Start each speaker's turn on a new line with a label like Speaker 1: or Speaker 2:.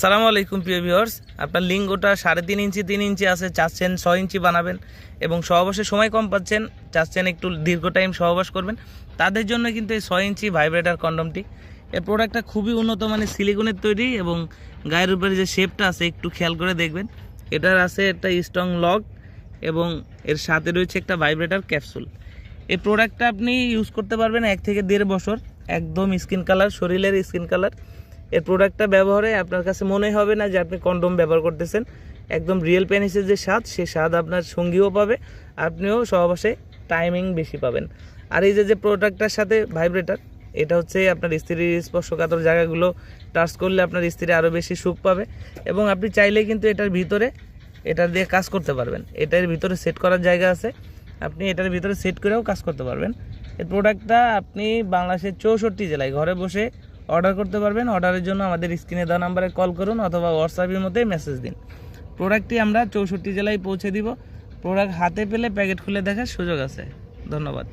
Speaker 1: সালামু আলাইকুম, প্রিয় ভিওর্স আপনার লিঙ্গটা সাড়ে তিন ইঞ্চি তিন ইঞ্চি আছে চাচ্ছেন ছয় ইঞ্চি বানাবেন এবং সহবাসে সময় কম পাচ্ছেন চাচ্ছেন একটু দীর্ঘ টাইম সহবাস করবেন। তাদের জন্য কিন্তু এই ছয় ইঞ্চি ভাইব্রেটার কন্ডমটি এই প্রোডাক্টটা খুবই উন্নত মানের সিলিকনের তৈরি এবং গায়ের উপরে যে শেপটা আছে, একটু খেয়াল করে দেখবেন। এটার আছে একটা স্ট্রং লক এবং এর সাথে রয়েছে একটা ভাইব্রেটার ক্যাপসুল এই প্রোডাক্টটা আপনি ইউজ করতে পারবেন এক থেকে দেড় বছর। একদম স্কিন কালার শরীরের স্কিন কালার এর প্রোডাক্টটা ব্যবহারে আপনার কাছে মনে হবে না যে আপনি কন্ডোম ব্যবহার করতেছেন। একদম রিয়েল পেনিসের যে স্বাদ, সে স্বাদ আপনার সঙ্গীও পাবে, আপনিও সহবাসে টাইমিং বেশি পাবেন। আর এই যে যে প্রোডাক্টটার সাথে ভাইব্রেটার এটা হচ্ছে আপনার স্ত্রীর স্পর্শকাতর জায়গাগুলো টাচ করলে আপনার স্ত্রী আরও বেশি সুখ পাবে। এবং আপনি চাইলে কিন্তু এটার ভিতরে, এটা দিয়ে কাজ করতে পারবেন। এটার ভিতরে সেট করার জায়গা আছে। আপনি এটার ভিতরে সেট করেও কাজ করতে পারবেন। এই প্রোডাক্টটা আপনি বাংলাদেশের চৌষট্টি জেলায় ঘরে বসে অর্ডার করতে পারবেন। অর্ডারের জন্য আমাদের স্ক্রিনে দেওয়া নাম্বারে কল করুন অথবা হোয়াটসঅ্যাপের মধ্যে মেসেজ দিন। প্রোডাক্টটি আমরা চৌষট্টি জেলায় পৌঁছে দিব। প্রোডাক্ট হাতে পেলে প্যাকেট খুলে দেখার সুযোগ আছে। ধন্যবাদ।